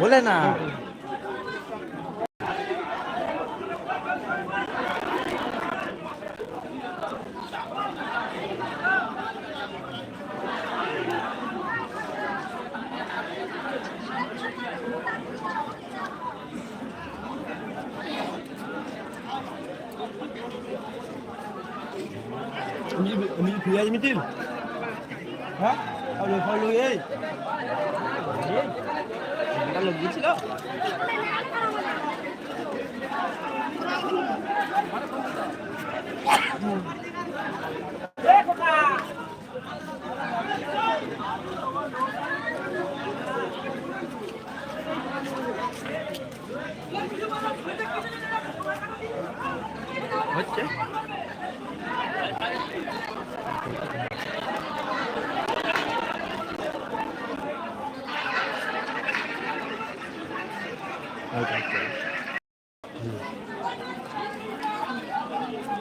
বলে না আমি ফিরে মিটিল হ্যাঁ ফলো ফলো এই একটা লোক গিয়েছিল হচ্ছে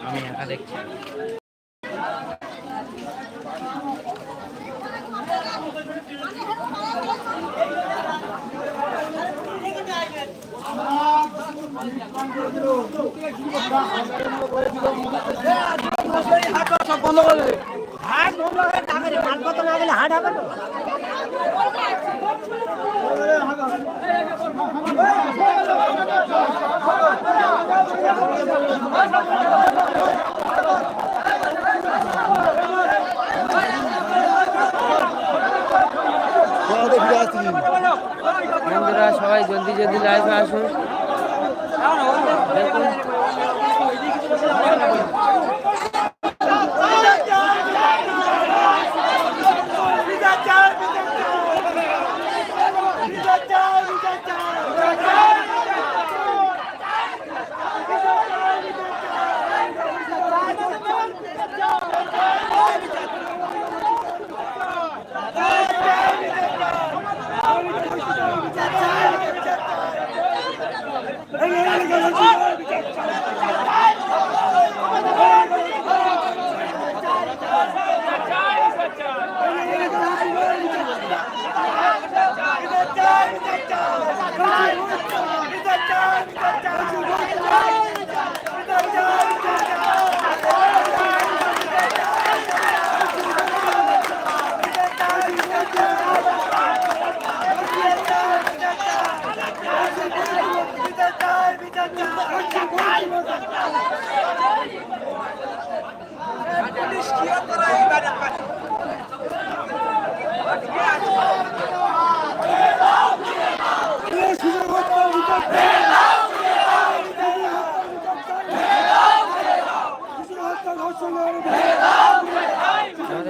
আমি একা দেখছি ফিরে আসছি বন্ধুরা সবাই জলদি জলদি লাইভে আসুন। দেখুন।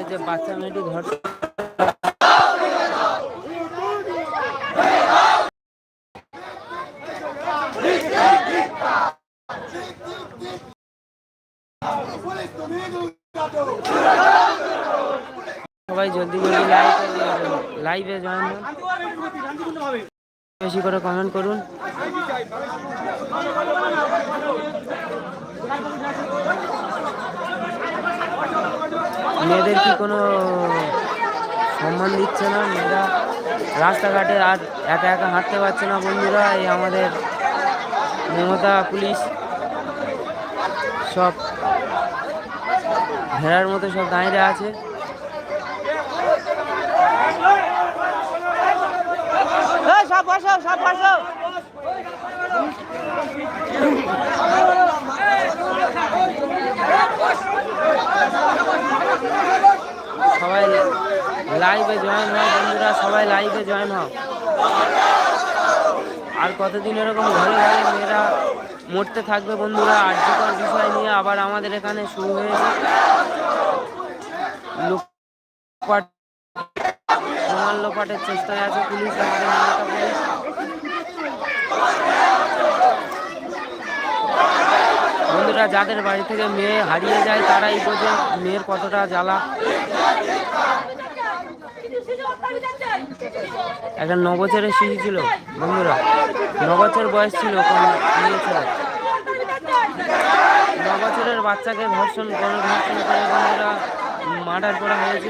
যে বাচ্চা মেয়েটি ধর সবাই জলদি জলদি লাইভ জয়েন বেশি করে কমেন্ট করুন। মেয়েদের কি কোনো সম্মান দিচ্ছে না? মেয়েরা রাস্তাঘাটে আর একা একা হাঁটতে পারছে না বন্ধুরা। এই আমাদের মমতা, পুলিশ সব ভেড়ার মতো সব দাঁড়িয়ে আছে। সব বসো সব বসো। সবাই লাইভে জয়েন হও বন্ধুরা সবাই লাইভে জয়েন হও। আর কতদিন এরকম ঘরে ঘরে মেয়েরা মরতে থাকবে বন্ধুরা। আর্যকর বিষয় নিয়ে আবার আমাদের এখানে শুরু হয়েছে। লোপাটের চেষ্টায় আছে পুলিশ পুলিশ। বন্ধুরা, যাদের বাড়ি থেকে মেয়ে হারিয়ে যায় তারাই বোঝে মেয়ের কতটা জ্বালা একটা ন বছরের শিশু ছিল, বন্ধুরা। ন বছর বয়স ছিল নিয়েছিল ন বছরের বাচ্চাকে ধর্ষণ করে ধর্ষণ করে বন্ধুরা মার্ডার করা হয়েছে।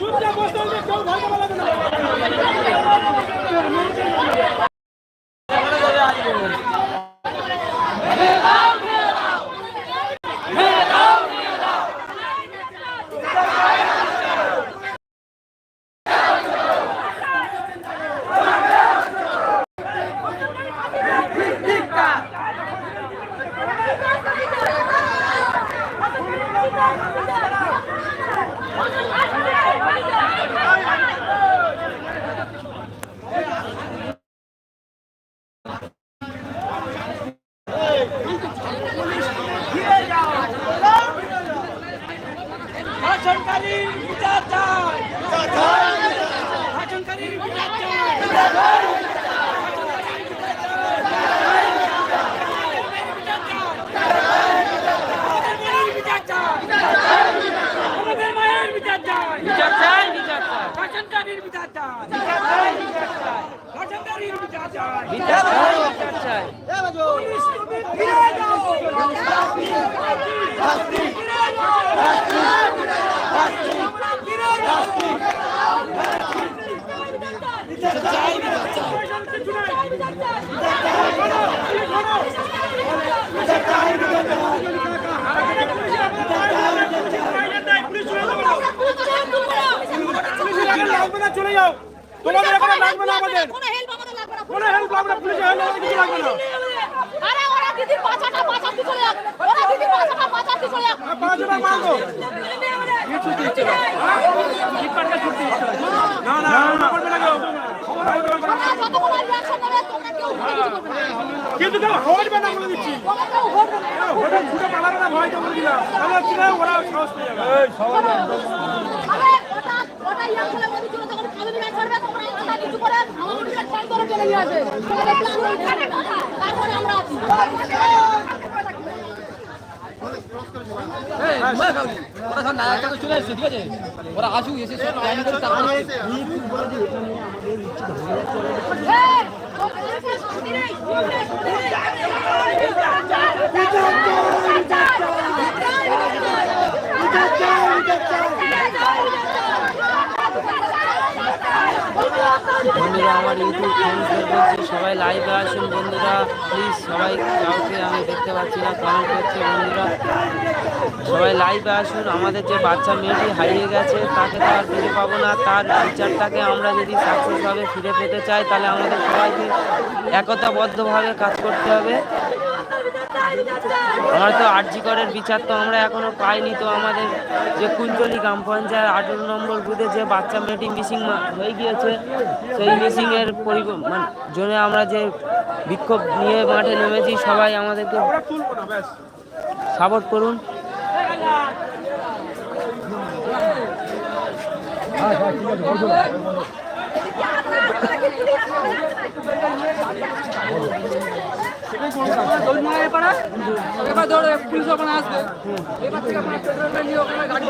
চুপচাপ বসতে হবে কেউ ভয় পালাবে না শাসনকারীর বিচার চাই শাসনকারীর বিচার চাই আমাদের মায়ের বিচার চাই বিচার চাই বিচার চাই শাসনকারীর বিচার চাই শাসনকারীর বিচার চাই বিচার চাই বিচার চাই ফিরে যাও পুলিশের আগে লাগবে না চলে যাও। তোমাদের এখানে লাগবে না আমাদের। কোনো হেল্প লাগবে না কোনো হেল্প লাগবে না কিছু লাগবে না। আরে ওরা দিদির বাচ্চাটা বাঁচাতে চলে যাক। ওরা দিদির বাচ্চাটা বাঁচাতে চলে যাক। পাঁচ হাজার মারবো। না। না না না কেউ। রিয়াকশন নেবে তোমরা কেউ ভয় কিছু করবে না। কিন্তু কেউ হটবে না বলে দিচ্ছি। কেউ না। ওটা ছুটে পালাবে না ভয় তো বলে দিলাম না, ওরা সাহস পেয়ে যাবে। ম্যাচ করবে তোমরা ওটা কিছু করে আমাদের দিকে ট্রাই করে চলে গিয়ে আসবে তোমাদের প্ল্যান ওই থাকে তারপরে আমরা আছি এই, ওখানে শান্তি নেই। বন্ধুরা, আমার ইউটিউব ফ্রেন্ডসদের বলছি সবাই লাইভে আসুন বন্ধুরা। প্লিজ সবাই কাউকে আমি দেখতে পাচ্ছি না কমেন্ট করছে বন্ধুরা। সবাই লাইভে আসুন, আমাদের যে বাচ্চা মেয়েটি হারিয়ে গেছে, তাকে তো আর ফিরে পাবো না। তার বিচারটাকে আমরা যদি সাকসেসভাবে ফিরে পেতে চাই, তাহলে আমাদের সবাইকে একতাবদ্ধভাবে কাজ করতে হবে। আমরা তো আরজি করের বিচার তো আমরা এখনও পাইনি তো আমাদের যে কুঞ্চলি গ্রাম পঞ্চায়েত আঠেরো নম্বর বুথে যে বাচ্চা মেয়েটি মিসিং হয়ে গিয়েছে সেই মিসিংয়ের পরি মানে জন্য আমরা যে বিক্ষোভ নিয়ে মাঠে নেমেছি সবাই আমাদেরকে সাপোর্ট করুন এবার ধরো পুলিশ ওখানে আসবে। এবার থেকে আপনার পেট্রোল নিয়ে ওখানে গাড়ি